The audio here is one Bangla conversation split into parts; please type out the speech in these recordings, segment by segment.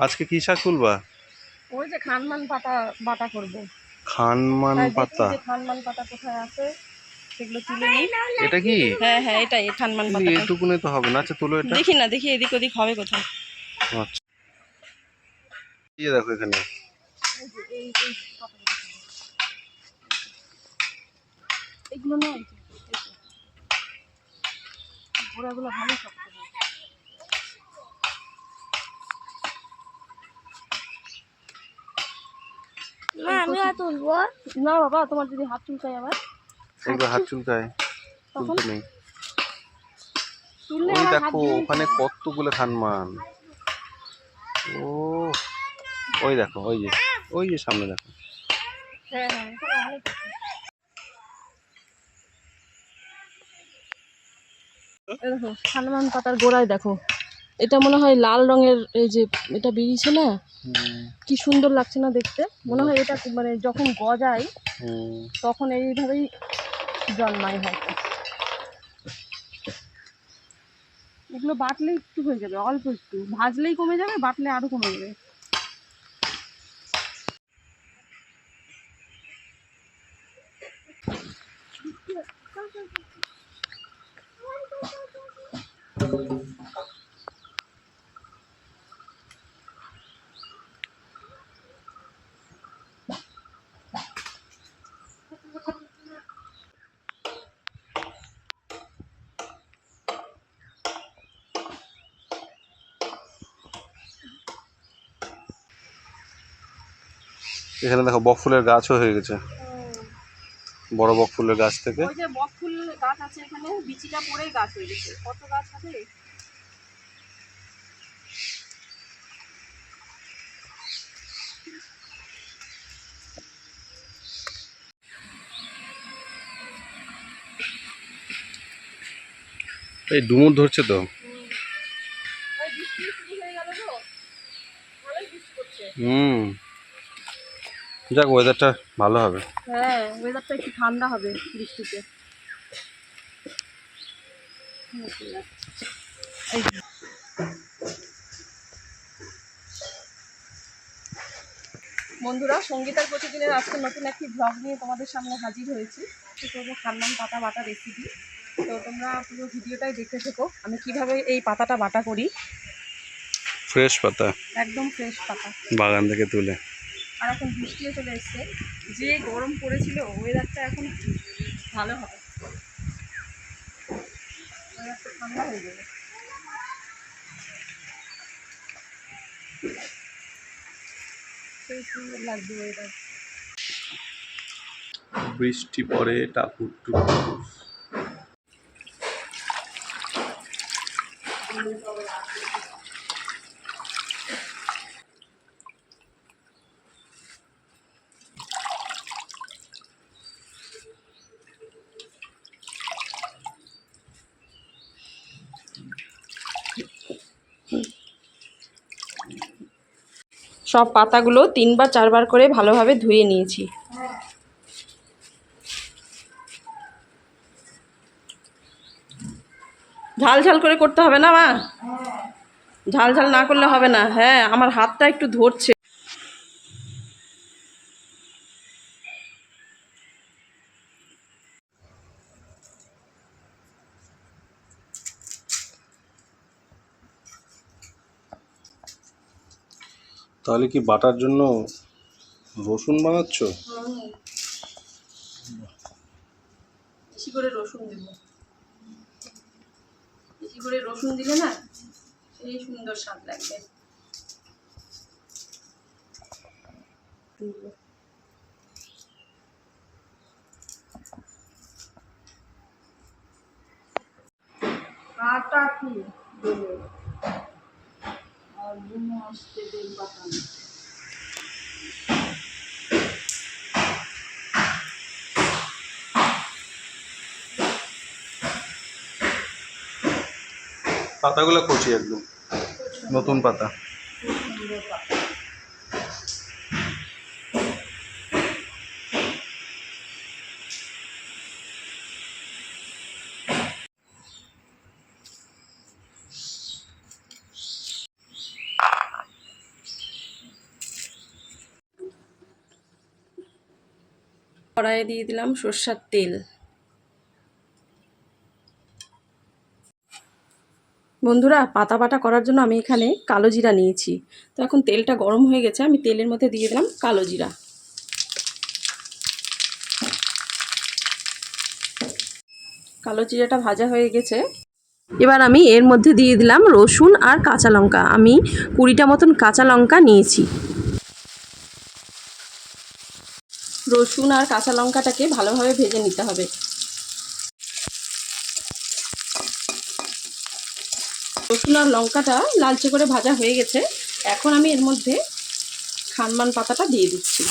আজকে কি শাক তুলবা ওই যে খানমান পাতা বাটা করব খানমান পাতা খানমান পাতা কোথায় আছে সেগুলো তুলে নিই এটা কি হ্যাঁ হ্যাঁ এটাই খানমান পাতা এটুকুনে তো হবে না আচ্ছা তুলো এটা দেখি না দেখি এদিক ওদিক হবে কোথায় আচ্ছা এই দেখো এখানে। এগুলো না। ঘোড়াগুলো ভালো শক্ত হয়। মা আমিও তুলবো। না বাবা তোমার যদি হাত চুলকায় আবার। একবার হাত চুলকায় তখন তুলতে নেই। ওই দেখো ওখানে কতগুলো খানমান ও ওই দেখো ওই যে ওই যে সামনে দেখো। হ্যাঁ হ্যাঁ সালমান পাতার গোড়ায় দেখো। এটা মনে হয় লাল রঙের এই যে এটা বেরিয়েছে না? কি সুন্দর লাগছে না দেখতে? মনে হয় এটা মানে যখন গজায় তখন এইভাবেই জন্মায় হয় এগুলো বাটলে একটু হয়ে যাবে অল্প একটু। ভাজলেই কমে যাবে বাটলে আরও কমে যাবে। এখানে দেখো বক ফুলের গাছও হয়ে গেছে। বড় বক ফুলের গাছ থেকে। ওই যে বক ফুল গাছ আছে এখানে বিচিটা পড়েই গাছ হয়ে গেছে। কত গাছ হবে? এই ডুমুর ধরছে তো। হুম। যাক ওয়েদারটা ভালো হবে। হ্যাঁ ওয়েদারটা একটু ঠান্ডা হবে বৃষ্টিতে। বন্ধুরা সঙ্গীতার প্রতিদিনের আজকে নতুন একটি ব্লগ নিয়ে তোমাদের সামনে হাজির হয়েছি। করব খান্নাম পাতা বাটা রেসিপি তো তোমরা পুরো ভিডিওটাই দেখতে থেকো। আমি কীভাবে এই পাতাটা বাটা করি? ফ্রেশ পাতা। একদম ফ্রেশ পাতা। বাগান থেকে তুলে। আর এখন বৃষ্টিও চলে এসছে। যে গরম পড়েছিল ওয়েদারটা এখন ভালো হবে। ওয়েদারটা ঠান্ডা হয়ে যাবে। লাগবে ওয়েদার বৃষ্টি পড়ে টাপুর টুপুর। সব পাতাগুলো তিনবার চারবার করে ভালোভাবে ধুয়ে নিয়েছি। ঝাল ঝাল করে করতে হবে না মা? ঝাল ঝাল না করলে হবে না। হ্যাঁ আমার হাতটা একটু ধরছে। তাহলে কি বাটার জন্য রসুন বানাচ্ছ? বেশি করে রসুন দেব। বেশি করে রসুন দিলে না সেই সুন্দর স্বাদ লাগবে। কাটা কি দেবে। বুনো আসতে পাতাগুলো কচি একদম। নতুন পাতা সুন্দর পাতা কড়াইয়ে দিয়ে দিলাম সর্ষার তেল। বন্ধুরা, পাতা বাটা করার জন্য আমি এখানে কালো জিরা নিয়েছি। তো এখন তেলটা গরম হয়ে গেছে, আমি তেলের মধ্যে দিয়ে দিলাম কালো জিরা। কালো জিরাটা ভাজা হয়ে গেছে। এবার আমি এর মধ্যে দিয়ে দিলাম রসুন আর কাঁচা লঙ্কা। আমি কুড়িটা মতন কাঁচা লঙ্কা নিয়েছি। রসুন আর কাঁচা লঙ্কাটাকে ভালোভাবে ভেজে নিতে হবে। রসুন আর লঙ্কাটা লালচে করে ভাজা হয়ে গেছে। এখন আমি এর মধ্যে খানমান পাতাটা দিয়ে দিচ্ছি।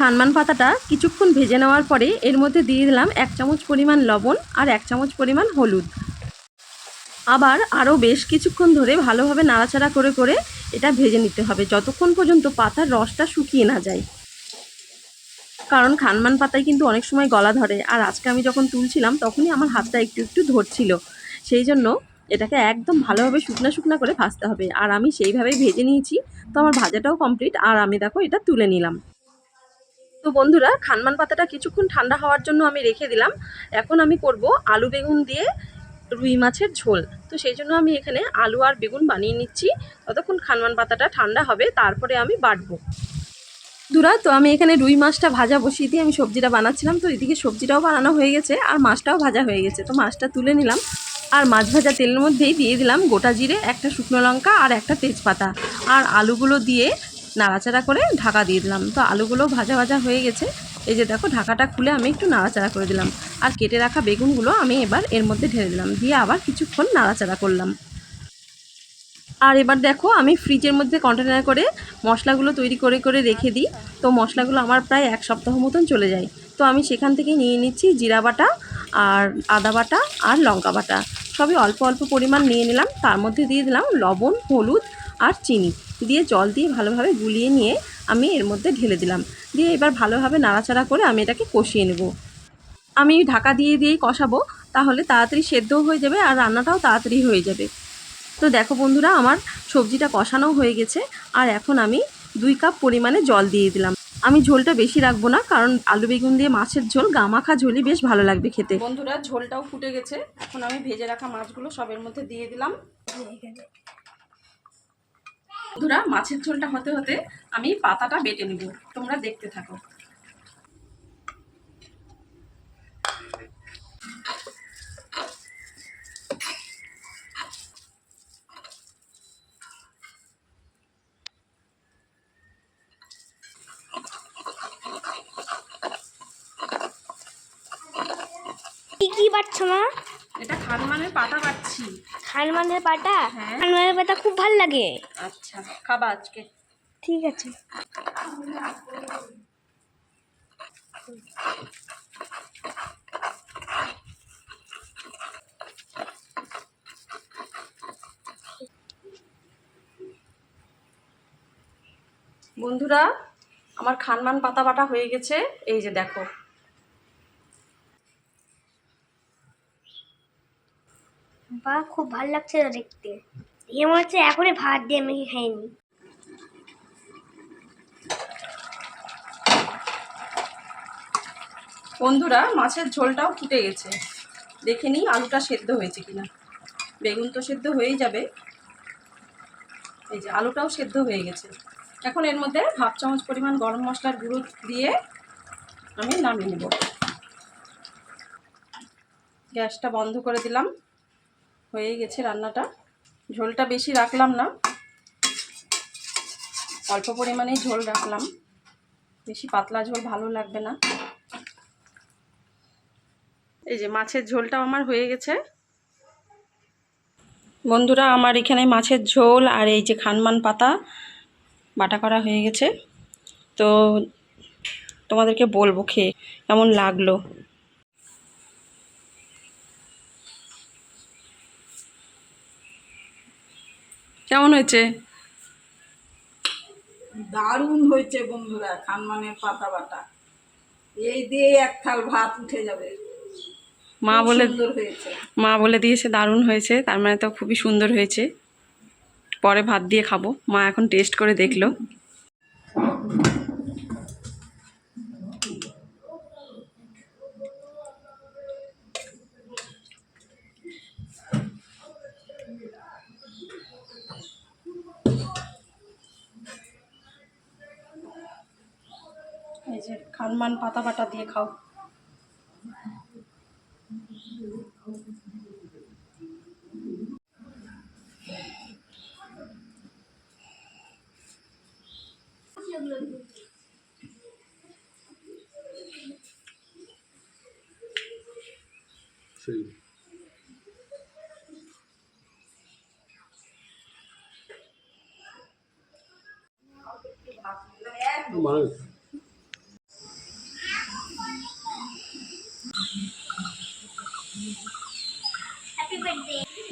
খানমান পাতাটা কিছুক্ষণ ভেজে নেওয়ার পরে এর মধ্যে দিয়ে দিলাম এক চামচ পরিমাণ লবণ আর এক চামচ পরিমাণ হলুদ। আবার আরও বেশ কিছুক্ষণ ধরে ভালোভাবে নাড়াচাড়া করে করে এটা ভেজে নিতে হবে যতক্ষণ পর্যন্ত পাতার রসটা শুকিয়ে না যায়। কারণ খানমান পাতায় কিন্তু অনেক সময় গলা ধরে আর আজকে আমি যখন তুলছিলাম তখনই আমার হাতটা একটু একটু ধরছিল। সেই জন্য এটাকে একদম ভালোভাবে শুকনা শুকনা করে ভাজতে হবে। আর আমি সেইভাবেই ভেজে নিয়েছি। তো আমার ভাজাটাও কমপ্লিট। আর আমি দেখো এটা তুলে নিলাম। তো বন্ধুরা, খানমান পাতাটা কিছুক্ষণ ঠান্ডা হওয়ার জন্য আমি রেখে দিলাম। এখন আমি করব আলু বেগুন দিয়ে রুই মাছের ঝোল। তো সেই জন্য আমি এখানে আলু আর বেগুন বানিয়ে নিচ্ছি। ততক্ষণ খানমান পাতাটা ঠান্ডা হবে, তারপরে আমি বাটবো। দুরা, তো আমি এখানে রুই মাছটা ভাজা বসিয়ে দিয়ে আমি সবজিটা বানাচ্ছিলাম। তো এদিকে সবজিটাও বানানো হয়ে গেছে আর মাছটাও ভাজা হয়ে গেছে। তো মাছটা তুলে নিলাম আর মাছ ভাজা তেলের মধ্যেই দিয়ে দিলাম গোটা জিরে, একটা শুকনো লঙ্কা আর একটা তেজপাতা। আর আলুগুলো দিয়ে নাড়াচাড়া করে ঢাকা দিয়ে দিলাম। তো আলুগুলো ভাজা ভাজা হয়ে গেছে। এই যে দেখো, ঢাকাটা খুলে আমি একটু নাড়াচাড়া করে দিলাম। আর কেটে রাখা বেগুনগুলো আমি এবার এর মধ্যে ঢেলে দিলাম। দিয়ে আবার কিছুক্ষণ নাড়াচাড়া করলাম। আর এবার দেখো, আমি ফ্রিজের মধ্যে কন্টেনার করে মশলাগুলো তৈরি করে করে রেখে দিই। তো মশলাগুলো আমার প্রায় এক সপ্তাহ মতন চলে যায়। তো আমি সেখান থেকে নিয়ে নিচ্ছি জিরা বাটা আর আদা বাটা আর লঙ্কা বাটা। সবই অল্প অল্প পরিমাণ নিয়ে নিলাম। তার মধ্যে দিয়ে দিলাম লবণ, হলুদ আর চিনি দিয়ে জল দিয়ে ভালোভাবে গুলিয়ে নিয়ে আমি এর মধ্যে ঢেলে দিলাম। দিয়ে এবার ভালোভাবে নাড়াচাড়া করে আমি এটাকে কষিয়ে নেব। আমি ঢাকা দিয়ে দিয়েই কষাবো তাহলে তাড়াতাড়ি সেদ্ধও হয়ে যাবে আর রান্নাটাও তাড়াতাড়ি হয়ে যাবে। তো দেখো বন্ধুরা আমার সবজিটা কষানো হয়ে গেছে আর এখন আমি দুই কাপ পরিমাণে জল দিয়ে দিলাম। আমি ঝোলটা বেশি রাখব না কারণ আলু বেগুন দিয়ে মাছের ঝোল গামাখা ঝোলই বেশ ভালো লাগবে খেতে। বন্ধুরা ঝোলটাও ফুটে গেছে। এখন আমি ভেজে রাখা মাছগুলো সবের মধ্যে দিয়ে দিলাম। বন্ধুরা মাছের ঝোলটা হতে হতে আমি পাতাটা বেটে নিব। তোমরা দেখতে থাকো। কি পাচ্ছ মা? এটা খানমানের পাতা বাটছি। খানমানের পাটা হ্যাঁ। খানমানের পাতা খুব ভালো লাগে। আচ্ছা। খাবা আজকে। ঠিক আছে। বন্ধুরা আমার খানমান পাতা বাটা হয়ে গেছে। এই যে দেখো। বা খুব ভালো লাগছে দেখতে। এ মনে হচ্ছে এখনই ভাত দিয়ে মেখে খাইনি বন্ধুরা, মাছের ঝোলটাও ফুটে গেছে। দেখে নিই আলুটা সেদ্ধ হয়েছে কিনা। বেগুন তো সেদ্ধ হয়েই যাবে। এই যে, আলুটাও সেদ্ধ হয়ে গেছে। এখন এর মধ্যে হাফ চামচ পরিমাণ গরম মশলার গুঁড়ো দিয়ে আমি নামিয়ে নেব। গ্যাসটা বন্ধ করে দিলাম। হয়ে গেছে রান্নাটা। ঝোলটা বেশি রাখলাম না। অল্প পরিমাণেই ঝোল রাখলাম। বেশি পাতলা ঝোল ভালো লাগবে না। এই যে মাছের ঝোলটাও আমার হয়ে গেছে। বন্ধুরা, আমার এখানে মাছের ঝোল আর এই যে খানমান পাতা বাটা করা হয়ে গেছে। তো তোমাদেরকে বলব খেয়ে কেমন লাগল। কেমন হয়েছে? দারুণ হয়েছে বন্ধুরা, খানমানের পাতা বাটা। এই দিয়ে এক থাল ভাত উঠে যাবে। মা বলে মা বলে দিয়েছে দারুণ হয়েছে তার মানে তো খুবই সুন্দর হয়েছে। পরে ভাত দিয়ে খাব। মা এখন টেস্ট করে দেখল। এই যে খানমান পাতা বাটা দিয়ে খাও।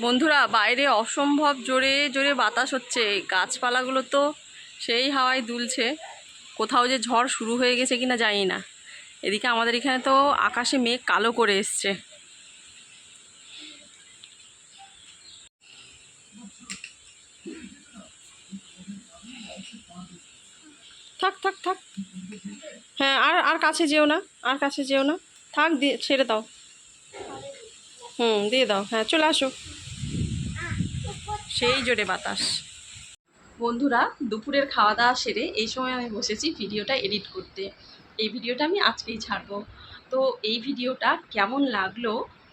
বন্ধুরা বাইরে অসম্ভব জোরে জোরে বাতাস হচ্ছে। গাছপালাগুলো তো সেই হাওয়ায় দুলছে। কোথাও যে ঝড় শুরু হয়ে গেছে কিনা জানি না। এদিকে আমাদের এখানে তো আকাশে মেঘ কালো করে এসছে। থাক থাক থাক। হ্যাঁ আর আর কাছে যেও না, আর কাছে যেও না। থাক, দিয়ে, ছেড়ে দাও। হুম, দিয়ে দাও। হ্যাঁ চলে আসো। সেই জোরে বাতাস। বন্ধুরা, দুপুরের খাওয়া দাওয়া সেরে এই সময় আমি বসেছি ভিডিওটা এডিট করতে। এই ভিডিওটা আমি আজকেই ছাড়বো। তো এই ভিডিওটা কেমন লাগল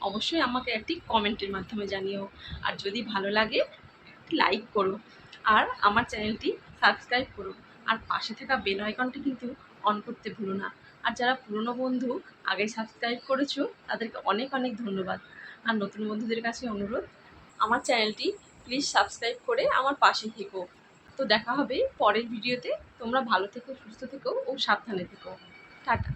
অবশ্যই আমাকে একটি কমেন্টের মাধ্যমে জানিও। আর যদি ভালো লাগে লাইক করো। আর আমার চ্যানেলটি সাবস্ক্রাইব করো। আর পাশে থাকা বেল আইকনটি কিন্তু অন করতে ভুলো না। আর যারা পুরনো বন্ধু আগে সাবস্ক্রাইব করেছ, তাদেরকে অনেক অনেক ধন্যবাদ। আর নতুন বন্ধুদের কাছে অনুরোধ, আমার চ্যানেলটি প্লিজ সাবস্ক্রাইব করে আমার পাশে থেকো। তো দেখা হবে পরের ভিডিওতে তোমরা ভালো থেকো সুস্থ থেকো ও সাবধানে থেকো। টাটা।